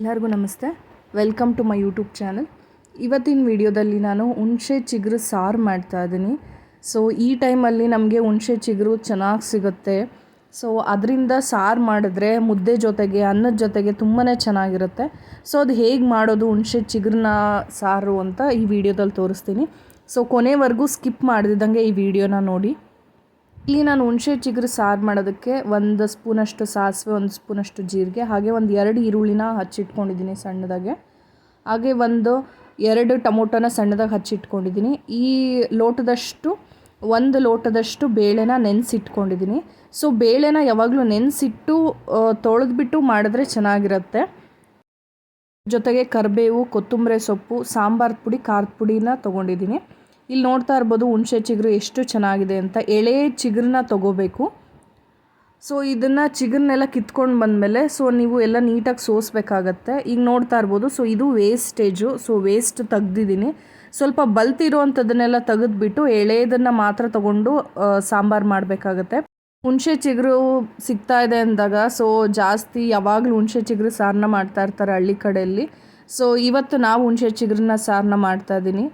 ಎಲ್ಲರಿಗೂ ನಮಸ್ತೆ. Welcome to my YouTube channel ಇವತ್ತಿನ ವಿಡಿಯೋದಲ್ಲಿ ನಾನು ಹುಣಸೆ ಚಿಗುರು ಸಾರು ಮಾಡ್ತಾ ಇದ್ದೀನಿ. ಸೊ ಈ ಟೈಮಲ್ಲಿ ನಮಗೆ ಹುಣಸೆ ಚಿಗುರು ಚೆನ್ನಾಗಿ ಸಿಗುತ್ತೆ. ಸೊ ಅದರಿಂದ ಸಾರು ಮಾಡಿದ್ರೆ ಮುದ್ದೆ ಜೊತೆಗೆ, ಅನ್ನದ ಜೊತೆಗೆ ತುಂಬಾ ಚೆನ್ನಾಗಿರುತ್ತೆ. ಸೊ ಅದು ಹೇಗೆ ಮಾಡೋದು, ಹುಣಸೆ ಚಿಗುರನ್ನ ಸಾರು ಅಂತ ಈ ವಿಡಿಯೋದಲ್ಲಿ ತೋರಿಸ್ತೀನಿ. ಸೊ ಕೊನೆವರೆಗೂ ಸ್ಕಿಪ್ ಮಾಡಿದಂಗೆ ಈ ವಿಡಿಯೋನ ನೋಡಿ. ಇಲ್ಲಿ ನಾನು ಹುಣಸೆ ಚಿಗುರು ಸಾರು ಮಾಡೋದಕ್ಕೆ ಒಂದು ಸ್ಪೂನಷ್ಟು ಸಾಸಿವೆ, ಒಂದು ಸ್ಪೂನಷ್ಟು ಜೀರಿಗೆ, ಹಾಗೆ ಒಂದು ಎರಡು ಈರುಳ್ಳಿನ ಹಚ್ಚಿಟ್ಕೊಂಡಿದ್ದೀನಿ ಸಣ್ಣದಾಗೆ. ಹಾಗೆ ಒಂದು ಎರಡು ಟೊಮೊಟೊನ ಸಣ್ಣದಾಗಿ ಹಚ್ಚಿಟ್ಕೊಂಡಿದ್ದೀನಿ. ಈ ಲೋಟದಷ್ಟು, ಒಂದು ಲೋಟದಷ್ಟು ಬೇಳೆನ ನೆನೆಸಿಟ್ಕೊಂಡಿದ್ದೀನಿ. ಸೊ, ಬೇಳೆನ ಯಾವಾಗಲೂ ನೆನೆಸಿಟ್ಟು ತೊಳೆದ್ಬಿಟ್ಟು ಮಾಡಿದ್ರೆ ಚೆನ್ನಾಗಿರುತ್ತೆ. ಜೊತೆಗೆ ಕರಿಬೇವು, ಕೊತ್ತಂಬರಿ ಸೊಪ್ಪು, ಸಾಂಬಾರು ಪುಡಿ, ಖಾರದ ಪುಡಿನ ತೊಗೊಂಡಿದ್ದೀನಿ. ಇಲ್ಲಿ ನೋಡ್ತಾ ಇರ್ಬೋದು ಹುಣಸೆ ಚಿಗುರು ಎಷ್ಟು ಚೆನ್ನಾಗಿದೆ ಅಂತ. ಎಳೆ ಚಿಗುರನ್ನ ತೊಗೋಬೇಕು. ಸೊ ಇದನ್ನು ಚಿಗುರನ್ನೆಲ್ಲ ಕಿತ್ಕೊಂಡು ಬಂದಮೇಲೆ ಸೊ ನೀವು ಎಲ್ಲ ನೀಟಾಗಿ ಸೋಸಬೇಕಾಗತ್ತೆ. ಈಗ ನೋಡ್ತಾ ಇರ್ಬೋದು ಸೊ ಇದು ವೇಸ್ಟೇಜು ಸೊ ವೇಸ್ಟ್ ತೆಗ್ದಿದ್ದೀನಿ. ಸ್ವಲ್ಪ ಬಲ್ತಿರೋವಂಥದ್ದನ್ನೆಲ್ಲ ತೆಗೆದುಬಿಟ್ಟು ಎಳೆಯದನ್ನು ಮಾತ್ರ ತೊಗೊಂಡು ಸಾಂಬಾರು ಮಾಡಬೇಕಾಗತ್ತೆ. ಹುಣಸೆ ಚಿಗುರು ಸಿಗ್ತಾ ಇದೆ ಅಂದಾಗ ಸೊ ಜಾಸ್ತಿ ಯಾವಾಗಲೂ ಹುಣಸೆ ಚಿಗುರು ಸಾರನ್ನ ಮಾಡ್ತಾ ಇರ್ತಾರೆ ಹಳ್ಳಿ ಕಡೆಯಲ್ಲಿ. ಸೊ ಇವತ್ತು ನಾವು ಹುಣಸೆ ಚಿಗುರನ್ನ ಸಾರನ್ನ ಮಾಡ್ತಾ ಇದ್ದೀನಿ.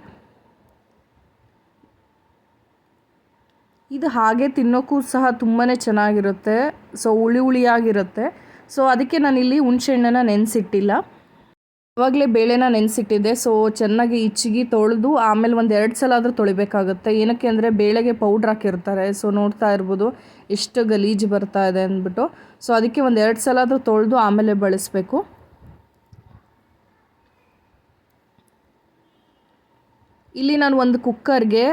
ಇದು ಹಾಗೆ ತಿನ್ನೋಕ್ಕೂ ಸಹ ತುಂಬಾ ಚೆನ್ನಾಗಿರುತ್ತೆ. ಸೊ ಹುಳಿ ಹುಳಿಯಾಗಿರುತ್ತೆ. ಸೊ ಅದಕ್ಕೆ ನಾನಿಲ್ಲಿ ಹುಣಸೆ ಹಣ್ಣನ್ನು ನೆನೆಸಿಟ್ಟಿಲ್ಲ. ಆವಾಗಲೇ ಬೇಳೆನ ನೆನೆಸಿಟ್ಟಿದ್ದೆ. ಸೊ ಚೆನ್ನಾಗಿ ಇಚ್ಚಿಗೆ ತೊಳೆದು ಆಮೇಲೆ ಒಂದು ಎರಡು ಸಲ ಆದರೂ ತೊಳಿಬೇಕಾಗುತ್ತೆ. ಏನಕ್ಕೆ ಅಂದರೆ ಬೇಳೆಗೆ ಪೌಡ್ರ್ ಹಾಕಿರ್ತಾರೆ. ಸೊ ನೋಡ್ತಾ ಇರ್ಬೋದು. ಎಷ್ಟು ಗಲೀಜು ಬರ್ತಾ ಇದೆ ಅಂದ್ಬಿಟ್ಟು. ಸೊ ಅದಕ್ಕೆ ಒಂದು ಎರಡು ಸಲ ಆದರೂ ತೊಳೆದು ಆಮೇಲೆ ಬಳಸಬೇಕು. ಇಲ್ಲಿ ನಾನು ಒಂದು ಕುಕ್ಕರ್ಗೆ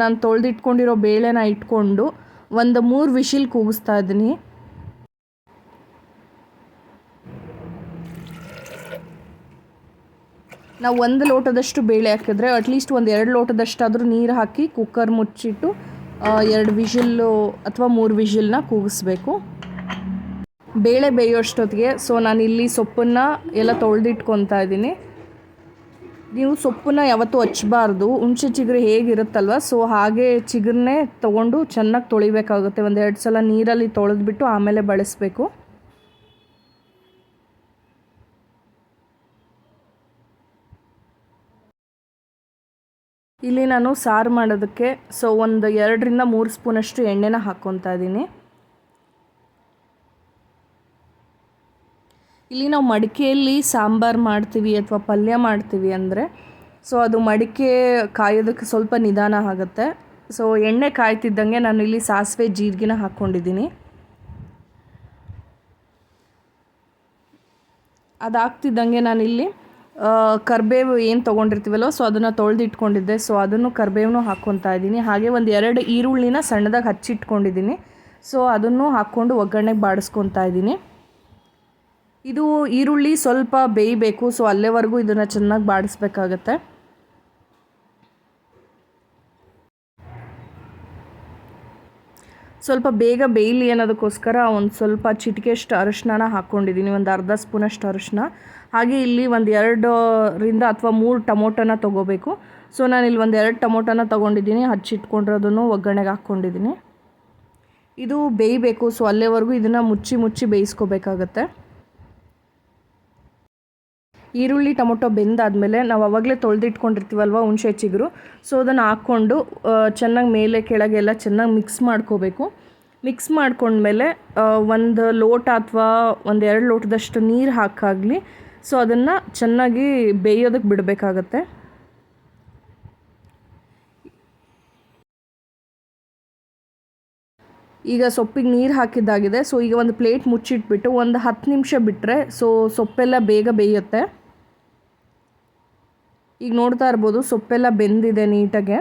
ನಾನು ತೊಳೆದಿಟ್ಕೊಂಡಿರೋ ಬೇಳೆನ ಇಟ್ಕೊಂಡು ಒಂದು ಮೂರು ವಿಶಿಲ್ ಕೂಗಿಸ್ತಾ ಇದ್ದೀನಿ. ನಾವು ಒಂದು ಲೋಟದಷ್ಟು ಬೇಳೆ ಹಾಕಿದ್ರೆ ಅಟ್ಲೀಸ್ಟ್ ಒಂದು ಎರಡು ಲೋಟದಷ್ಟಾದರೂ ನೀರು ಹಾಕಿ ಕುಕ್ಕರ್ ಮುಚ್ಚಿಟ್ಟು ಎರಡು ವಿಶಿಲ್ಲು ಅಥವಾ ಮೂರು ವಿಶಿಲ್ನ ಕೂಗಿಸ್ಬೇಕು. ಬೇಳೆ ಬೇಯೋಷ್ಟೊತ್ತಿಗೆ, ಸೊ ನಾನು ಇಲ್ಲಿ ಸೊಪ್ಪನ್ನು ಎಲ್ಲ ತೊಳೆದಿಟ್ಕೊತಾ ಇದ್ದೀನಿ. ನೀವು ಸೊಪ್ಪನ್ನ ಯಾವತ್ತೂ ಹಚ್ಚಬಾರ್ದು. ಹುಣಸೆ ಚಿಗುರು ಹೇಗಿರುತ್ತಲ್ವ? ಸೊ ಹಾಗೆ ಚಿಗುರನ್ನೇ ತೊಗೊಂಡು ಚೆನ್ನಾಗಿ ತೊಳಿಬೇಕಾಗುತ್ತೆ. ಒಂದು ಎರಡು ಸಲ ನೀರಲ್ಲಿ ತೊಳೆದ್ಬಿಟ್ಟು ಆಮೇಲೆ ಬಳಸಬೇಕು. ಇಲ್ಲಿ ನಾನು ಸಾರು ಮಾಡೋದಕ್ಕೆ ಸೊ ಒಂದು ಎರಡರಿಂದ ಮೂರು ಸ್ಪೂನಷ್ಟು ಎಣ್ಣೆನ ಹಾಕ್ಕೊತಾ ಇದ್ದೀನಿ. ಇಲ್ಲಿ ನಾವು ಮಡಿಕೆಯಲ್ಲಿ ಸಾಂಬಾರು ಮಾಡ್ತೀವಿ ಅಥವಾ ಪಲ್ಯ ಮಾಡ್ತೀವಿ ಅಂದರೆ ಸೊ ಅದು ಮಡಿಕೆ ಕಾಯೋದಕ್ಕೆ ಸ್ವಲ್ಪ ನಿಧಾನ ಆಗುತ್ತೆ. ಸೊ ಎಣ್ಣೆ ಕಾಯ್ತಿದ್ದಂಗೆ ನಾನು ಇಲ್ಲಿ ಸಾಸಿವೆ ಜೀರಿಗೆನ ಹಾಕ್ಕೊಂಡಿದ್ದೀನಿ. ಅದಾಗ್ತಿದ್ದಂಗೆ ನಾನಿಲ್ಲಿ ಕರಿಬೇವು ಏನು ತೊಗೊಂಡಿರ್ತೀವಲ್ಲ ಸೊ ಅದನ್ನು ತೊಳೆದಿಟ್ಕೊಂಡಿದ್ದೆ. ಸೊ ಅದನ್ನು ಕರಿಬೇವನು ಹಾಕ್ಕೊತಾ ಇದ್ದೀನಿ. ಹಾಗೆ ಒಂದು ಎರಡು ಈರುಳ್ಳಿನ ಸಣ್ಣದಾಗಿ ಹಚ್ಚಿಟ್ಕೊಂಡಿದ್ದೀನಿ. ಸೊ ಅದನ್ನು ಹಾಕ್ಕೊಂಡು ಒಗ್ಗರಣೆಗೆ ಬಾಡಿಸ್ಕೊತಾ ಇದ್ದೀನಿ. ಇದು ಈರುಳ್ಳಿ ಸ್ವಲ್ಪ ಬೇಯಬೇಕು ಸೊ ಅಲ್ಲೇವರೆಗೂ ಇದನ್ನು ಚೆನ್ನಾಗಿ ಬಾಡಿಸ್ಬೇಕಾಗತ್ತೆ. ಸ್ವಲ್ಪ ಬೇಗ ಬೇಯಲಿ ಅನ್ನೋದಕ್ಕೋಸ್ಕರ ಒಂದು ಸ್ವಲ್ಪ ಚಿಟಿಕೆಷ್ಟು ಅರಶಿನ ಹಾಕ್ಕೊಂಡಿದ್ದೀನಿ ಒಂದು ಅರ್ಧ ಸ್ಪೂನಷ್ಟು ಅರಶಿನ ಹಾಗೆ ಇಲ್ಲಿ ಒಂದು ಎರಡರಿಂದ ಅಥವಾ ಮೂರು ಟೊಮೊಟೊನ ತೊಗೋಬೇಕು. ಸೊ ನಾನು ಇಲ್ಲಿ ಒಂದು ಎರಡು ಟೊಮೊಟೊನ ತೊಗೊಂಡಿದ್ದೀನಿ, ಹಚ್ಚಿಟ್ಕೊಂಡಿರೋದನ್ನು ಒಗ್ಗರಣೆಗೆ ಹಾಕ್ಕೊಂಡಿದ್ದೀನಿ ಇದು ಬೇಯಬೇಕು ಸೊ ಅಲ್ಲೇವರೆಗೂ ಇದನ್ನು ಮುಚ್ಚಿ ಮುಚ್ಚಿ ಬೇಯಿಸ್ಕೋಬೇಕಾಗತ್ತೆ. ಈರುಳ್ಳಿ, ಟೊಮೊಟೊ ಬೆಂದಾದಮೇಲೆ ನಾವು ಅವಾಗಲೇ ತೊಳೆದಿಟ್ಕೊಂಡಿರ್ತೀವಲ್ವ ಹುಣಸೆ ಚಿಗುರು ಸೊ ಅದನ್ನು ಹಾಕ್ಕೊಂಡು ಚೆನ್ನಾಗಿ ಮೇಲೆ ಕೆಳಗೆ ಎಲ್ಲ ಚೆನ್ನಾಗಿ ಮಿಕ್ಸ್ ಮಾಡ್ಕೋಬೇಕು. ಮಿಕ್ಸ್ ಮಾಡ್ಕೊಂಡ್ಮೇಲೆ ಒಂದು ಲೋಟ ಅಥವಾ ಒಂದು ಎರಡು ಲೋಟದಷ್ಟು ನೀರು ಹಾಕಾಗಲಿ. ಸೊ ಅದನ್ನು ಚೆನ್ನಾಗಿ ಬೇಯೋದಕ್ಕೆ ಬಿಡಬೇಕಾಗತ್ತೆ. ಈಗ ಸೊಪ್ಪಿಗೆ ನೀರು ಹಾಕಿದ್ದಾಗಿದೆ. ಸೊ ಈಗ ಒಂದು ಪ್ಲೇಟ್ ಮುಚ್ಚಿಟ್ಬಿಟ್ಟು ಒಂದು ಹತ್ತು ನಿಮಿಷ ಬಿಟ್ಟರೆ ಸೊ ಸೊಪ್ಪೆಲ್ಲ ಬೇಗ ಬೇಯುತ್ತೆ. ಈಗ ನೋಡ್ತಾ ಇರ್ಬೋದು, ಸೊಪ್ಪೆಲ್ಲ ಬೆಂದಿದೆ ನೀಟಾಗೆ.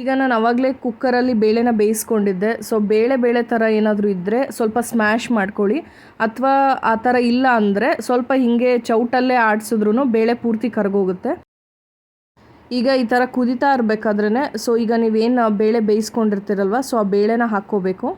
ಈಗ ನಾನು ಅವಾಗಲೇ ಕುಕ್ಕರಲ್ಲಿ ಬೇಳೆನ ಬೇಯಿಸ್ಕೊಂಡಿದ್ದೆ. ಸೊ ಬೇಳೆ ಬೇಳೆ ಥರ ಏನಾದರೂ ಇದ್ದರೆ ಸ್ವಲ್ಪ ಸ್ಮ್ಯಾಶ್ ಮಾಡ್ಕೊಳ್ಳಿ. ಅಥವಾ ಆ ಥರ ಇಲ್ಲ ಅಂದರೆ ಸ್ವಲ್ಪ ಹೀಗೆ ಚೌಟಲ್ಲೇ ಆಡಿಸಿದ್ರೂ ಬೇಳೆ ಪೂರ್ತಿ ಕರಗೋಗುತ್ತೆ. ಈಗ ಈ ಥರ ಕುದಿತಾ ಇರಬೇಕಾದ್ರೆ ಸೊ ಈಗ ನೀವೇನು ಬೇಳೆ ಬೇಯಿಸ್ಕೊಂಡಿರ್ತೀರಲ್ವ ಸೊ ಆ ಬೇಳೆನ ಹಾಕ್ಕೋಬೇಕು.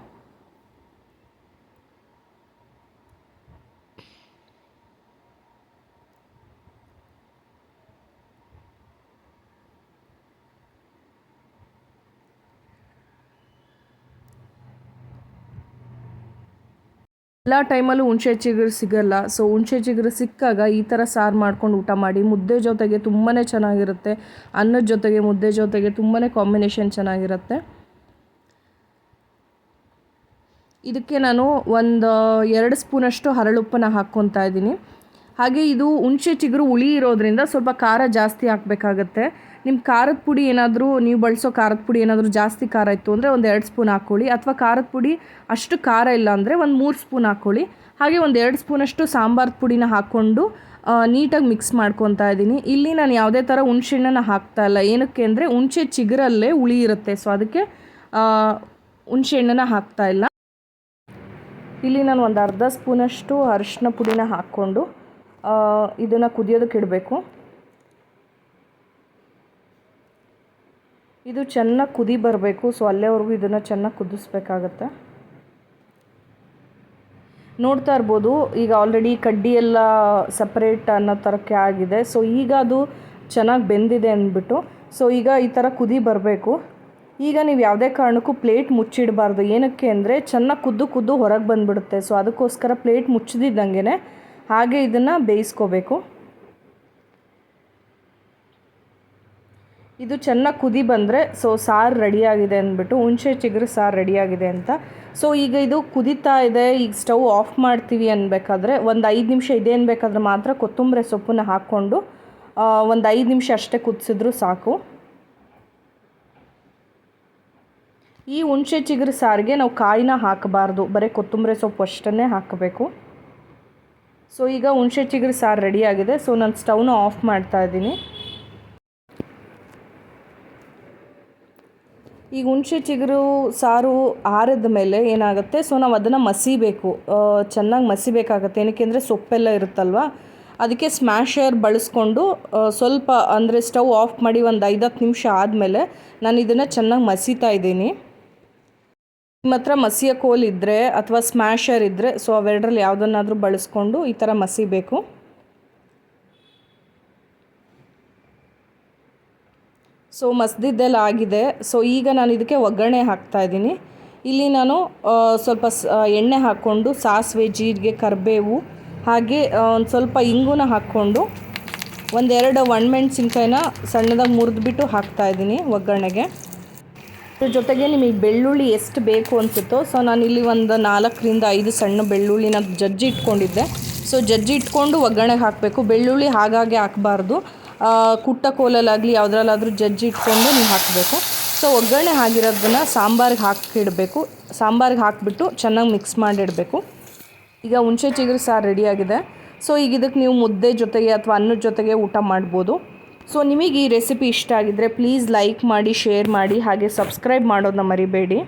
ಎಲ್ಲ ಟೈಮಲ್ಲೂ ಹುಣಸೆ ಚಿಗುರು ಸಿಗಲ್ಲ. ಸೊ ಹುಣಸೆ ಚಿಗುರು ಸಿಕ್ಕಾಗ ಈ ಥರ ಸಾರು ಮಾಡ್ಕೊಂಡು ಊಟ ಮಾಡಿ, ಮುದ್ದೆ ಜೊತೆಗೆ ತುಂಬಾ ಚೆನ್ನಾಗಿರುತ್ತೆ. ಅನ್ನದ ಜೊತೆಗೆ ಮುದ್ದೆ ಜೊತೆಗೆ ತುಂಬಾ ಕಾಂಬಿನೇಷನ್ ಚೆನ್ನಾಗಿರುತ್ತೆ. ಇದಕ್ಕೆ ನಾನು ಒಂದು, ಎರಡು ಸ್ಪೂನಷ್ಟು ಹರಳುಪ್ಪನ್ನ ಹಾಕ್ಕೊತಾ ಇದ್ದೀನಿ. ಹಾಗೆ ಇದು ಹುಣಸೆ ಚಿಗುರು ಹುಳಿ ಇರೋದ್ರಿಂದ ಸ್ವಲ್ಪ ಖಾರ ಜಾಸ್ತಿ ಹಾಕಬೇಕಾಗತ್ತೆ. ನಿಮ್ಮ ಖಾರದ ಪುಡಿ ಏನಾದರೂ, ನೀವು ಬಳಸೋ ಖಾರದ ಪುಡಿ ಏನಾದರೂ ಜಾಸ್ತಿ ಖಾರ ಇತ್ತು ಅಂದರೆ ಒಂದು ಎರಡು ಸ್ಪೂನ್ ಹಾಕ್ಕೊಳ್ಳಿ ಅಥವಾ ಖಾರದ ಪುಡಿ ಅಷ್ಟು ಖಾರ ಇಲ್ಲ ಅಂದರೆ ಒಂದು ಮೂರು ಸ್ಪೂನ್ ಹಾಕ್ಕೊಳ್ಳಿ ಹಾಗೆ ಒಂದು ಎರಡು ಸ್ಪೂನಷ್ಟು ಸಾಂಬಾರು ಪುಡಿನ ಹಾಕ್ಕೊಂಡು ನೀಟಾಗಿ ಮಿಕ್ಸ್ ಮಾಡ್ಕೊತಾ ಇದ್ದೀನಿ. ಇಲ್ಲಿ ನಾನು ಯಾವುದೇ ಥರ ಹುಣ್ಸೆಹಣ್ಣನ್ನು ಹಾಕ್ತಾ ಇಲ್ಲ. ಏನಕ್ಕೆ ಅಂದರೆ ಹುಣಸೆ ಚಿಗುರಲ್ಲೇ ಹುಳಿ ಇರುತ್ತೆ. ಸೊ ಅದಕ್ಕೆ ಹುಣಸೆ ಹಣ್ಣನ್ನು ಹಾಕ್ತಾ ಇಲ್ಲ. ಇಲ್ಲಿ ನಾನು ಒಂದು ಅರ್ಧ ಸ್ಪೂನಷ್ಟು ಅರಿಶಿನ ಪುಡಿನ ಹಾಕ್ಕೊಂಡು ಇದನ್ನು ಕುದಿಯೋದಕ್ಕೆ ಇಡಬೇಕು. ಇದು ಚೆನ್ನಾಗಿ ಕುದಿ ಬರಬೇಕು ಸೊ ಅಲ್ಲೇವರೆಗೂ ಇದನ್ನು ಚೆನ್ನಾಗಿ ಕುದಿಸ್ಬೇಕಾಗತ್ತೆ. ನೋಡ್ತಾ ಇರ್ಬೋದು, ಈಗ ಆಲ್ರೆಡಿ ಕಡ್ಡಿ ಎಲ್ಲ ಸಪ್ರೇಟ್ ಅನ್ನೋ ಥರಕ್ಕೆ ಆಗಿದೆ. ಸೊ ಈಗ ಅದು ಚೆನ್ನಾಗಿ ಬೆಂದಿದೆ ಅಂದ್ಬಿಟ್ಟು ಸೊ ಈಗ ಈ ಥರ ಕುದಿ ಬರಬೇಕು. ಈಗ ನೀವು ಯಾವುದೇ ಕಾರಣಕ್ಕೂ ಪ್ಲೇಟ್ ಮುಚ್ಚಿಡಬಾರ್ದು. ಏನಕ್ಕೆ ಅಂದರೆ, ಚೆನ್ನಾಗಿ ಕುದ್ದು ಕುದ್ದು ಹೊರಗೆ ಬಂದುಬಿಡುತ್ತೆ. ಸೊ ಅದಕ್ಕೋಸ್ಕರ ಪ್ಲೇಟ್ ಮುಚ್ಚದಿದ್ದಂಗೆ ಹಾಗೆ ಇದನ್ನು ಬೇಯಿಸ್ಕೋಬೇಕು. ಇದು ಚೆನ್ನಾಗಿ ಕುದಿ ಬಂದರೆ, ಸೊ ಸಾರು ರೆಡಿಯಾಗಿದೆ ಅಂದ್ಬಿಟ್ಟು, ಹುಣಸೆ ಚಿಗುರು ಸಾರು ರೆಡಿಯಾಗಿದೆ ಅಂತ. ಸೊ ಈಗ ಇದು ಕುದೀತಾ ಇದೆ, ಈಗ ಸ್ಟವ್ ಆಫ್ ಮಾಡ್ತೀವಿ ಅನ್ಬೇಕಾದ್ರೆ, ಒಂದು ಐದು ನಿಮಿಷ ಇದೆ ಅನ್ಬೇಕಾದ್ರೆ ಮಾತ್ರ ಕೊತ್ತಂಬರಿ ಸೊಪ್ಪನ್ನ ಹಾಕ್ಕೊಂಡು ಒಂದು ಐದು ನಿಮಿಷ ಅಷ್ಟೇ ಕುದಿಸಿದ್ರು ಸಾಕು. ಈ ಹುಣಸೆ ಚಿಗುರು ಸಾರಿಗೆ ನಾವು ಕಾಯಿನ ಹಾಕಬಾರ್ದು, ಬರೀ ಕೊತ್ತಂಬರಿ ಸೊಪ್ಪು ಅಷ್ಟನ್ನೇ ಹಾಕಬೇಕು. ಸೊ ಈಗ ಹುಣಸೆ ಚಿಗುರು ಸಾರು ರೆಡಿಯಾಗಿದೆ ಸೊ ನಾನು ಸ್ಟವ್ನ ಆಫ್ ಮಾಡ್ತಾ ಇದ್ದೀನಿ. ಈಗ ಹುಣಸೆ ಚಿಗುರು ಸಾರು ಆರಿದ ಮೇಲೆ ಏನಾಗುತ್ತೆ? ಸೊ ನಾವು ಅದನ್ನು ಮಸಿಬೇಕು. ಚೆನ್ನಾಗಿ ಮಸಿಬೇಕಾಗತ್ತೆ. ಏನಕ್ಕೆ ಅಂದರೆ ಸೊಪ್ಪೆಲ್ಲ ಇರುತ್ತಲ್ವ? ಅದಕ್ಕೆ ಸ್ಮ್ಯಾಷರ್ ಬಳಸ್ಕೊಂಡು ಸ್ವಲ್ಪ ಅಂದರೆ ಸ್ಟವ್ ಆಫ್ ಮಾಡಿ ಒಂದು ಐದು ಹತ್ತು ನಿಮಿಷ ಆದಮೇಲೆ ನಾನು ಇದನ್ನು ಚೆನ್ನಾಗಿ ಮಸೀತಾ ಇದ್ದೀನಿ. ನಿಮ್ಮ ಹತ್ರ ಮಸಿಯ ಕೋಲ್ ಇದ್ದರೆ ಅಥವಾ ಸ್ಮ್ಯಾಶರ್ ಇದ್ದರೆ ಸೊ ಅವೆರಡರಲ್ಲಿ ಯಾವುದನ್ನಾದರೂ ಬಳಸ್ಕೊಂಡು ಈ ಥರ ಮಸಿಬೇಕು ಸೊ ಮಸ್ದಿದ್ದೆಲ್ಲ ಆಗಿದೆ. ಸೊ ಈಗ ನಾನು ಇದಕ್ಕೆ ಒಗ್ಗರಣೆ ಹಾಕ್ತಾ ಇದ್ದೀನಿ. ಇಲ್ಲಿ ನಾನು ಸ್ವಲ್ಪ ಎಣ್ಣೆ ಹಾಕ್ಕೊಂಡು, ಸಾಸಿವೆ, ಜೀರಿಗೆ, ಕರಿಬೇವು, ಹಾಗೆ ಒಂದು ಸ್ವಲ್ಪ ಇಂಗುನ ಹಾಕ್ಕೊಂಡು ಒಂದೆರಡು ಒಣಮೆಣ್ಸಿನ್ಕಾಯಿನ ಸಣ್ಣದಾಗಿ ಮುರಿದ್ಬಿಟ್ಟು ಹಾಕ್ತಾಯಿದ್ದೀನಿ ಒಗ್ಗರಣೆಗೆ. ಜೊತೆಗೆ ನಿಮಗೆ ಬೆಳ್ಳುಳ್ಳಿ ಎಷ್ಟು ಬೇಕು ಅನಿಸುತ್ತೋ, ಸೊ ಇಲ್ಲಿ ಒಂದು ನಾಲ್ಕರಿಂದ ಐದು ಸಣ್ಣ ಬೆಳ್ಳುಳ್ಳಿನ ಜಜ್ಜಿ ಇಟ್ಕೊಂಡಿದ್ದೆ. ಸೊ ಜಜ್ಜಿ ಇಟ್ಕೊಂಡು ಒಗ್ಗರಣೆಗೆ ಹಾಕಬೇಕು. ಬೆಳ್ಳುಳ್ಳಿ ಹಾಗಾಗಿ ಹಾಕಬಾರ್ದು. ಕುಟ್ಟ ಕೋಲಲ್ಲಾಗಲಿ ಯಾವುದ್ರಲ್ಲಾದರೂ ಜಜ್ಜಿ ಇಟ್ಕೊಂಡು ನೀವು ಹಾಕಬೇಕು. ಸೊ ಒಗ್ಗರಣೆ ಆಗಿರೋದನ್ನು ಸಾಂಬಾರಿಗೆ ಹಾಕಿಡಬೇಕು. ಸಾಂಬಾರಿಗೆ ಹಾಕಿಬಿಟ್ಟು ಚೆನ್ನಾಗಿ ಮಿಕ್ಸ್ ಮಾಡಿಡಬೇಕು. ಈಗ ಹುಣಸೆ ಚಿಗುರು ಸಾರು ರೆಡಿಯಾಗಿದೆ ಸೊ ಈಗ ಇದಕ್ಕೆ ನೀವು ಮುದ್ದೆ ಜೊತೆಗೆ ಅಥವಾ ಅನ್ನದ ಜೊತೆಗೆ ಊಟ ಮಾಡ್ಬೋದು. ಸೊ ನಿಮಗೆ ಈ ರೆಸಿಪಿ ಇಷ್ಟ ಆಗಿದ್ದರೆ ಪ್ಲೀಸ್ ಲೈಕ್ ಮಾಡಿ, ಶೇರ್ ಮಾಡಿ, ಹಾಗೆ ಸಬ್ಸ್ಕ್ರೈಬ್ ಮಾಡೋದನ್ನ ಮರಿಬೇಡಿ.